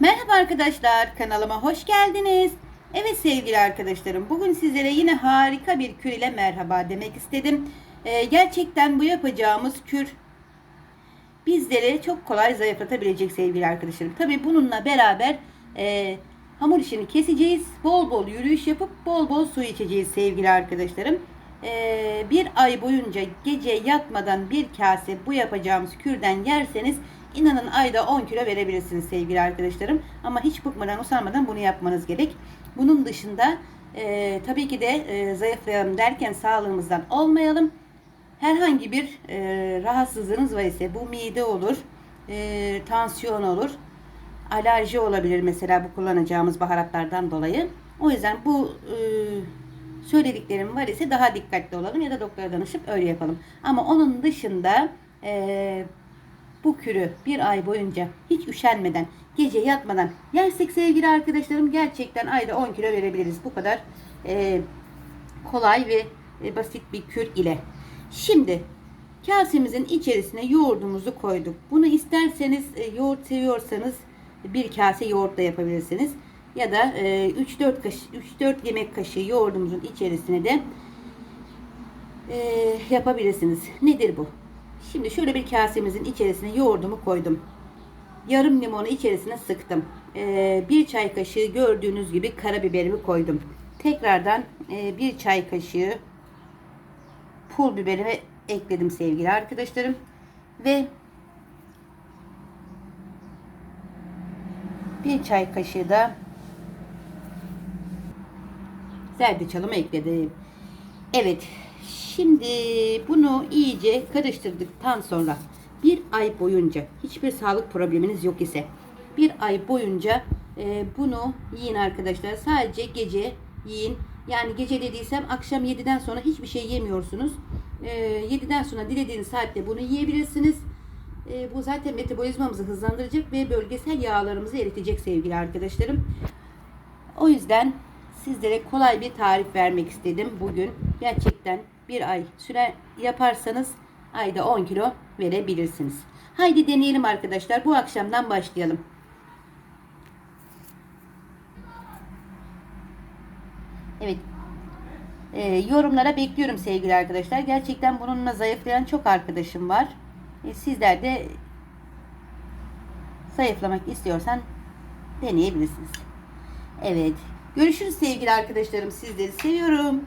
Merhaba arkadaşlar, kanalıma hoş geldiniz. Evet sevgili arkadaşlarım, bugün sizlere yine harika bir kür ile merhaba demek istedim. Ee, gerçekten bu yapacağımız kür bizleri çok kolay zayıflatabilecek sevgili arkadaşlarım. Tabi bununla beraber e, hamur işini keseceğiz. Bol bol yürüyüş yapıp bol bol su içeceğiz sevgili arkadaşlarım. Ee, bir ay boyunca gece yatmadan bir kase bu yapacağımız kürden yerseniz inanın ayda 10 kilo verebilirsiniz sevgili arkadaşlarım. Ama hiç bıkmadan usanmadan bunu yapmanız gerek. Bunun dışında e, tabii ki de e, zayıflayalım derken sağlığımızdan olmayalım herhangi bir e, rahatsızlığınız var ise bu mide olur, e, tansiyon olur, alerji olabilir mesela bu kullanacağımız baharatlardan dolayı. O yüzden bu e, söylediklerim var ise daha dikkatli olalım ya da doktora danışıp öyle yapalım. Ama onun dışında e, bu kürü bir ay boyunca hiç üşenmeden, gece yatmadan yersek sevgili arkadaşlarım gerçekten ayda 10 kilo verebiliriz. Bu kadar e, kolay ve e, basit bir kür ile. Şimdi kasemizin içerisine yoğurdumuzu koyduk. Bunu isterseniz e, yoğurt seviyorsanız bir kase yoğurt da yapabilirsiniz. Ya da e, 3-4 kaşık 3-4 yemek kaşığı yoğurdumuzun içerisine de e, yapabilirsiniz. Nedir bu? Şimdi şöyle bir kasemizin içerisine yoğurdumu koydum. Yarım limonu içerisine sıktım. E, bir çay kaşığı gördüğünüz gibi karabiberimi koydum. Tekrardan e, bir çay kaşığı pul biberimi ekledim sevgili arkadaşlarım. Ve bir çay kaşığı da zerdeçalımı ekledim. Evet. Şimdi bunu iyice karıştırdıktan sonra bir ay boyunca hiçbir sağlık probleminiz yok ise bir ay boyunca e, bunu yiyin arkadaşlar. Sadece gece yiyin. Yani gece dediysem akşam 7'den sonra hiçbir şey yemiyorsunuz. E, 7'den sonra dilediğiniz saatte bunu yiyebilirsiniz. E, bu zaten metabolizmamızı hızlandıracak ve bölgesel yağlarımızı eritecek sevgili arkadaşlarım. O yüzden sizlere kolay bir tarif vermek istedim bugün. Gerçekten bir ay süre yaparsanız ayda 10 kilo verebilirsiniz. Haydi deneyelim arkadaşlar. Bu akşamdan başlayalım. Evet. Ee, yorumlara bekliyorum sevgili arkadaşlar. Gerçekten bununla zayıflayan çok arkadaşım var. Ee, sizler de zayıflamak istiyorsan deneyebilirsiniz. Evet. Görüşürüz sevgili arkadaşlarım. Sizleri seviyorum.